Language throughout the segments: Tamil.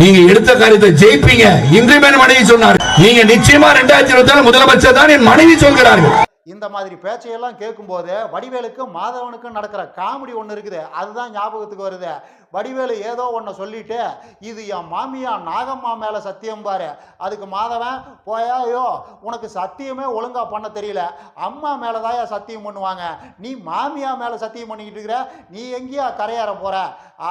நீங்க எடுத்த காரியத்தை ஜெயிப்பீங்க. இன்றிமென் மனைவி சொன்னார் நீங்க நிச்சயமா இரண்டாயிரத்தி இருபத்தி முதலமைச்சர் தான் என் மனைவி சொல்கிறார்கள். இந்த மாதிரி பேச்சையெல்லாம் கேட்கும்போது வடிவேலுக்கும் மாதவனுக்கும் நடக்கிற காமெடி ஒன்று இருக்குது. அதுதான் ஞாபகத்துக்கு வருது. வடிவேலு ஏதோ ஒன்று சொல்லிட்டு இது என் மாமியா நாகம்மா மேலே சத்தியம் பாரு. அதுக்கு மாதவன் போயாயோ உனக்கு சத்தியமே ஒழுங்காக பண்ண தெரியல. அம்மா மேலே தான் சத்தியம் பண்ணுவாங்க. நீ மாமியா மேலே சத்தியம் பண்ணிக்கிட்டு இருக்கிற நீ எங்கேயா கரையேற போகிற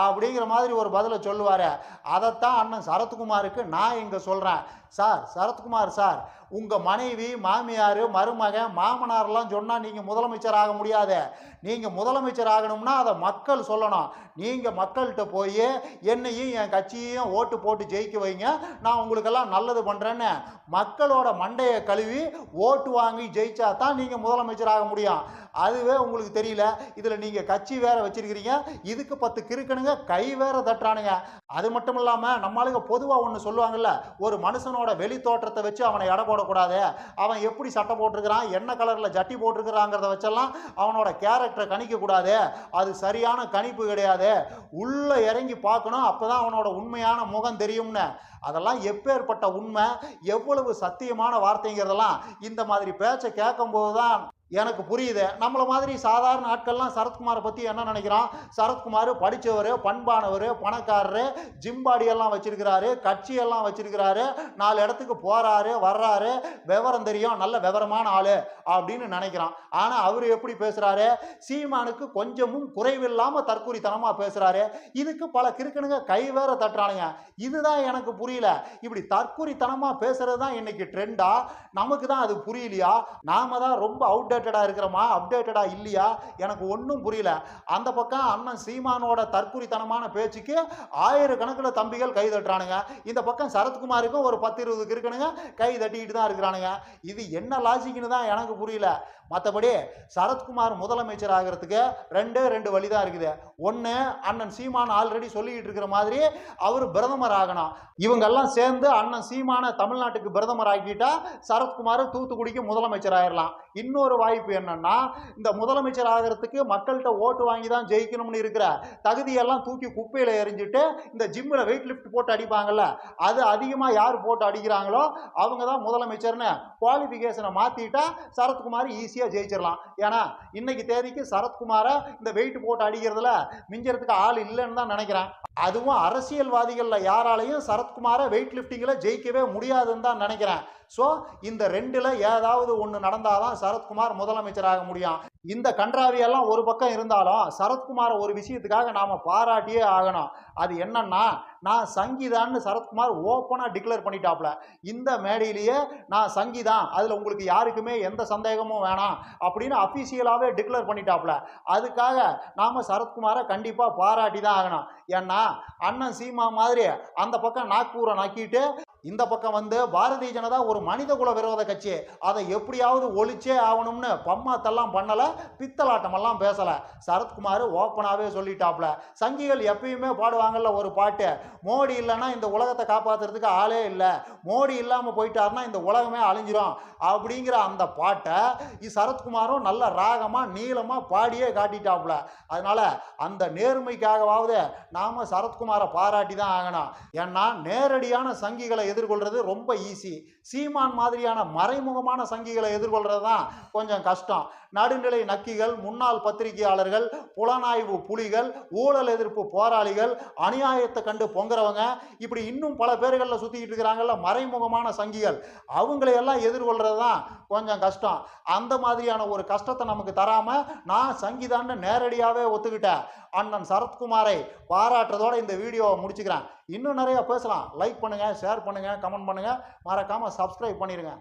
அப்படிங்கிற மாதிரி ஒரு பதிலை சொல்லுவார். அதைத்தான் அண்ணன் சரத்குமாருக்கு நான் இங்கே சொல்கிறேன் சார் சரத்குமார் சார் உங்கள் மனைவி மாமியார் மருமகன் மாமன் மாமனார்லாம் சொன்னால் நீங்கள் முதலமைச்சர் ஆக முடியாது. நீங்கள் முதலமைச்சர் ஆகணும்னா அதை மக்கள் சொல்லணும். நீங்கள் மக்கள்கிட்ட போய் என்னையும் என் கட்சியையும் ஓட்டு போட்டு ஜெயிக்க வைங்க. நான் உங்களுக்கெல்லாம் நல்லது பண்ணுறேன்னு மக்களோட மண்டையை கழுவி ஓட்டு வாங்கி ஜெயிச்சா தான் நீங்கள் முதலமைச்சர் ஆக முடியும். அதுவே உங்களுக்கு தெரியல. இதில் நீங்கள் கட்சி வேற வச்சிருக்கிறீங்க. இதுக்கு பத்து கிறுக்கணுங்க கை வேற தட்டுறானுங்க. அது மட்டும் இல்லாமல் நம்மளுக்கு பொதுவாக ஒன்று சொல்லுவாங்கல்ல ஒரு மனுஷனோட வெளி தோற்றத்தை வச்சு அவனை எடை போடக்கூடாது. அவன் எப்படி சட்டை போட்டிருக்கிறான் என்ன கலர் கலரில் ஜட்டி போட்டிருக்கிறாங்கிறத வச்செல்லாம் அவனோட கேரக்டரை கணிக்கக்கூடாது. அது சரியான கணிப்பு கிடையாது. உள்ளே இறங்கி பார்க்கணும் அப்போ தான் அவனோட உண்மையான முகம் தெரியும்னு. அதெல்லாம் எப்பேற்பட்ட உண்மை எவ்வளவு சத்தியமான வார்த்தைங்கிறதெல்லாம் இந்த மாதிரி பேச்சை கேட்கும்போது தான் எனக்கு புரியுது. நம்மளை மாதிரி சாதாரண ஆட்கள்லாம் சரத்குமாரை பற்றி என்ன நினைக்கிறான்? சரத்குமார் படித்தவர் பண்பானவர் பணக்காரரு ஜிம்பாடியெல்லாம் வச்சிருக்கிறாரு கட்சியெல்லாம் வச்சிருக்கிறாரு நாலு இடத்துக்கு போகிறாரு வர்றாரு விவரம் தெரியும் நல்ல விவரமான ஆள் அப்படின்னு நினைக்கிறான். ஆனால் அவர் எப்படி பேசுகிறாரு சீமானுக்கு கொஞ்சமும் குறைவில்லாமல் தற்கூரித்தனமாக பேசுகிறாரு இதுக்கு பல கிறுக்கனுங்க கை வேற தட்டுறானுங்க. இதுதான் எனக்கு புரியல. இப்படி தற்கூரித்தனமாக பேசுகிறது தான் இன்னைக்கு ட்ரெண்டாக நமக்கு தான் அது புரியலையா? நாம தான் ரொம்ப அப்டேட்டடாக இருக்கிறோமா? அப்டேட்டடாக இல்லையா? எனக்கு ஒன்றும் புரியல. அந்த பக்கம் அண்ணன் சீமானோட தற்குறித்தனமான பேச்சுக்கு ஆயிரக்கணக்கில் தம்பிகள் கை தட்டுறானுங்க. இந்த பக்கம் சரத்குமாருக்கும் ஒரு பத்து இருபதுக்கு இருக்கணுங்க கை தட்டிக்கிட்டு தான் இருக்கிறானுங்க. இது என்ன லாஜிக்னு தான் எனக்கு புரியல. மற்றபடி சரத்குமார் முதலமைச்சர் ஆகிறதுக்கு ரெண்டே ரெண்டு வழி தான் இருக்குது. ஒன்று அண்ணன் சீமான் ஆல்ரெடி சொல்லிக்கிட்டு இருக்கிற மாதிரி அவர் பிரதமர் ஆகணும். இவங்கெல்லாம் சேர்ந்து அண்ணன் சீமான தமிழ்நாட்டுக்கு பிரதமர் ஆக்கிட்டா சரத்குமார் தூத்துக்குடிக்கு முதலமைச்சர் ஆயிடலாம் இன்னொரு வாய்ப்பு என்னன்னா இந்த முதலமைச்சர் ஆகிறதுக்கு மக்கள்கிட்ட ஓட்டு வாங்கி தான் ஜெயிக்கணும்னு இருக்கிற தகுதியெல்லாம் தூக்கி குப்பையில் எரிஞ்சிட்டு இந்த ஜிம்மில் வெயிட் லிஃப்ட் போட்டு அடிப்பாங்கல்ல அது அதிகமாக யார் போட்டு அடிக்கிறாங்களோ அவங்க தான் முதலமைச்சர்னு குவாலிஃபிகேஷனை மாற்றிட்டா சரத்குமார் ஈஸியாக ஜெயிச்சிடலாம். ஏன்னா இன்னைக்கு தேதிக்கு சரத்குமாரை இந்த வெயிட் போட்டு அடிக்கிறதுல மிஞ்சறதுக்கு ஆள் இல்லைன்னு தான் நினைக்கிறேன். அதுவும் அரசியல்வாதிகளில் யாராலையும் சரத்குமாரை வெயிட் லிஃப்டிங்கில் ஜெயிக்கவே முடியாதுன்னு தான் நினைக்கிறேன். ஸோ இந்த ரெண்டில் ஏதாவது ஒன்று நடந்தாதான் சரத்குமார் முதலமைச்சராக முடியும். இந்த கன்றாவியெல்லாம் ஒரு பக்கம் இருந்தாலும் சரத்குமாரை ஒரு விஷயத்துக்காக நாம் பாராட்டியே ஆகணும். அது என்னன்னா நான் சங்கீதான்னு சரத்குமார் ஓப்பனாக டிக்ளேர் பண்ணிட்டாப்ல இந்த மேடையிலேயே நான் சங்கீதான் அதில் உங்களுக்கு யாருக்குமே எந்த சந்தேகமும் வேணாம் அப்படின்னு அஃபிஷியலாகவே டிக்ளேர் பண்ணிட்டாப்ல அதுக்காக நாம் சரத்குமாரை கண்டிப்பாக பாராட்டி தான் ஆகணும். ஏன்னா அண்ணன் சீமா மாதிரி அந்த பக்கம் நாக்பூரை நக்கிட்டு இந்த பக்கம் வந்து பாரதிய ஜனதா ஒரு மனித குல விரோத கட்சி. அதை எப்படியாவது ஒழிச்சே ஆகணும்னு பம்மாத்தெல்லாம் பண்ணலை. பித்தலாட்டமெல்லாம் பேசலை. சரத்குமார் ஓப்பனாகவே சொல்லிட்டாப்ல. சங்கிகள் எப்பயுமே பாடுவாங்கல்ல ஒரு பாட்டு. மோடி இல்லைன்னா இந்த உலகத்தை காப்பாத்துறதுக்கு ஆளே இல்லை. மோடி இல்லாமல் போயிட்டாருன்னா இந்த உலகமே அழிஞ்சிரும் அப்படிங்கிற அந்த பாட்டை சரத்குமாரும் நல்ல ராகமாக நீளமாக பாடியே காட்டிட்டாப்ல. அதனால் அந்த நேர்மைக்காகவாவது நாம் சரத்குமாரை பாராட்டி தான் ஆகணும். ஏன்னா நேரடியான சங்கிகளை எதிர்கொள்வது ரொம்ப ஈஸி. சீமான் மாதிரியான மறைமுகமான சங்கிகளை எதிர்கொள்கிறது தான் கொஞ்சம் கஷ்டம். நடுநிலை நக்கிகள் முன்னாள் பத்திரிகையாளர்கள் புலனாய்வு புலிகள் ஊழல் எதிர்ப்பு போராளிகள் அநியாயத்தை கண்டு பொங்குறவங்க இப்படி இன்னும் பல பேர்களில் சுற்றிக்கிட்டு இருக்கிறாங்கல்ல மறைமுகமான சங்கிகள். அவங்களையெல்லாம் எதிர்கொள்கிறது தான் கொஞ்சம் கஷ்டம். அந்த மாதிரியான ஒரு கஷ்டத்தை நமக்கு தராமல் நான் சங்கிதான்னு நேரடியாகவே ஒத்துக்கிட்டேன். அண்ணன் சரத்குமாரை பாராட்டுறதோட இந்த வீடியோவை முடிச்சுக்கிறேன். இன்னும் நிறையா பேசலாம். லைக் பண்ணுங்கள் ஷேர் பண்ணுங்கள் கமெண்ட் பண்ணுங்கள் மறக்காமல் சப்ஸ்கிரைப் பண்ணிடுங்க